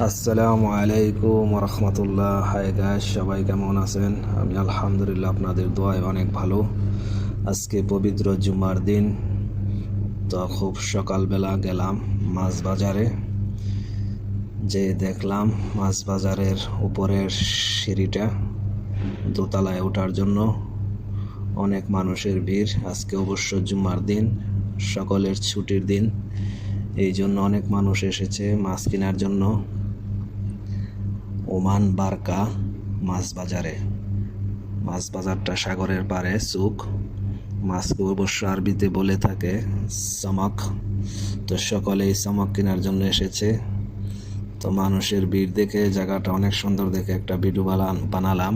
আসসালামু আলাইকুম রহমতুল্লাহ হাই গাছ সবাই কেমন আছেন? আমি আলহামদুলিল্লাহ আপনাদের দোয়ায় অনেক ভালো। আজকে পবিত্র জুম্মার দিন, তো খুব সকালবেলা গেলাম মাছ বাজারে যে দেখলাম মাছ বাজারের উপরের সিঁড়িটা দোতলায় ওঠার জন্য অনেক মানুষের ভিড়। আজকে অবশ্য জুম্মার দিন, সকলের ছুটির দিন। এই জন্য অনেক মানুষ এসেছে মাছ কেনার জন্য। ওমান বারকা মাছ বাজারে মাছ বাজারটা সাগরের পাড়ে সুক মাছকে অবশ্য আরবিতে বলে থাকে চমক তো সকলেই চমক কেনার জন্য এসেছে। তো মানুষের ভিড় দেখে, জায়গাটা অনেক সুন্দর দেখে একটা ভিডিও বানালাম।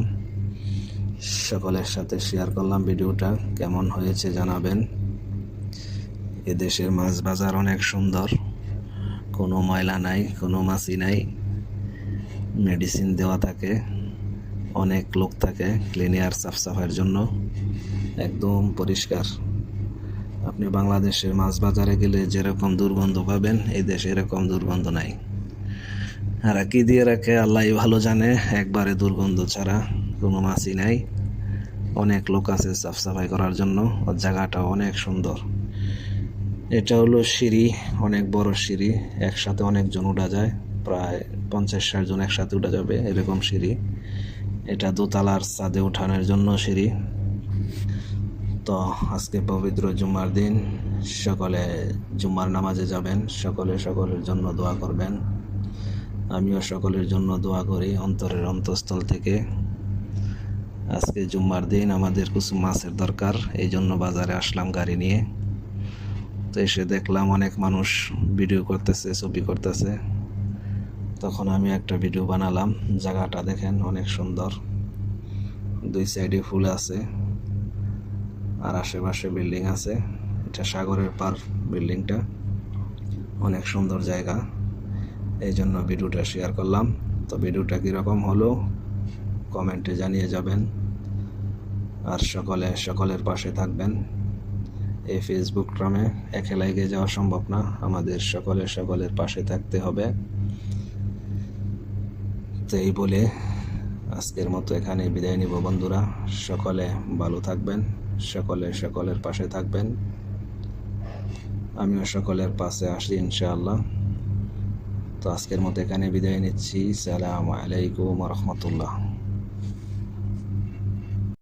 সকলের সাথে শেয়ার করলাম ভিডিওটা, কেমন হয়েছে জানাবেন। এদেশের মাছ বাজার অনেক সুন্দর। কোনো ময়লা নাই, কোনো মাছি নাই। মেডিসিন দেওয়া থাকে। অনেক লোক থাকে ক্লিনিয়ার সাফ সাফাইয়ের জন্য। একদম পরিষ্কার। আপনি বাংলাদেশের মাছ বাজারে গেলে যেরকম দুর্গন্ধ পাবেন, এই দেশে এরকম দুর্গন্ধ নাই। আর কি দিয়ে রাখে, আল্লাহ ভালো জানে, একবারে দুর্গন্ধ ছাড়া কোনো মাছই নাই। অনেক লোক আছে সাফ সাফাই করার জন্য ওর জায়গাটা অনেক সুন্দর। এটা হলো সিঁড়ি, অনেক বড় সিঁড়ি, একসাথে অনেকজন উঠা যায়। প্রায় পঞ্চাশ ষাট জন একসাথে উঠা যাবে এরকম সিঁড়ি। এটা দোতলার ছাদে উঠানোর জন্য সিঁড়ি। তো আজকে পবিত্র জুম্মার দিন, সকলে জুম্মার নামাজে যাবেন, সকলে সকলের জন্য দোয়া করবেন। আমিও সকলের জন্য দোয়া করি অন্তরের অন্তঃস্থল থেকে। আজকে জুম্মার দিন, আমাদের কিছু মাছের দরকার, এই জন্য বাজারে আসলাম গাড়ি নিয়ে। তো এসে দেখলাম অনেক মানুষ ভিডিও করতেছে, ছবি করতেছে। তখন আমি একটা ভিডিও বানালাম। জায়গাটা দেখেন অনেক সুন্দর। দুই সাইডে ফুল আছে আর আশেপাশে বিল্ডিং আছে। এটা সাগরের পার বিল্ডিংটা অনেক সুন্দর জায়গা। এই জন্য ভিডিওটা শেয়ার করলাম। তো ভিডিওটা কীরকম হলো কমেন্টে জানিয়ে যাবেন। আর সকলে, সকলের পাশে থাকবেন। এই ফেসবুক ক্রমে একে এগিয়ে যাওয়া সম্ভব না। আমাদের সকলে, সকলের পাশে থাকতে হবে। তো এই বলে আজকের মতো এখানে বিদায় নিব বন্ধুরা। সকলে ভালো থাকবেন, সকলে সকলের পাশে থাকবেন। আমিও সকলের পাশে আসি ইনশাআল্লাহ। তো আজকের মতো এখানে বিদায় নিচ্ছি। সালাম আলাইকুম রহমতুল্লাহ।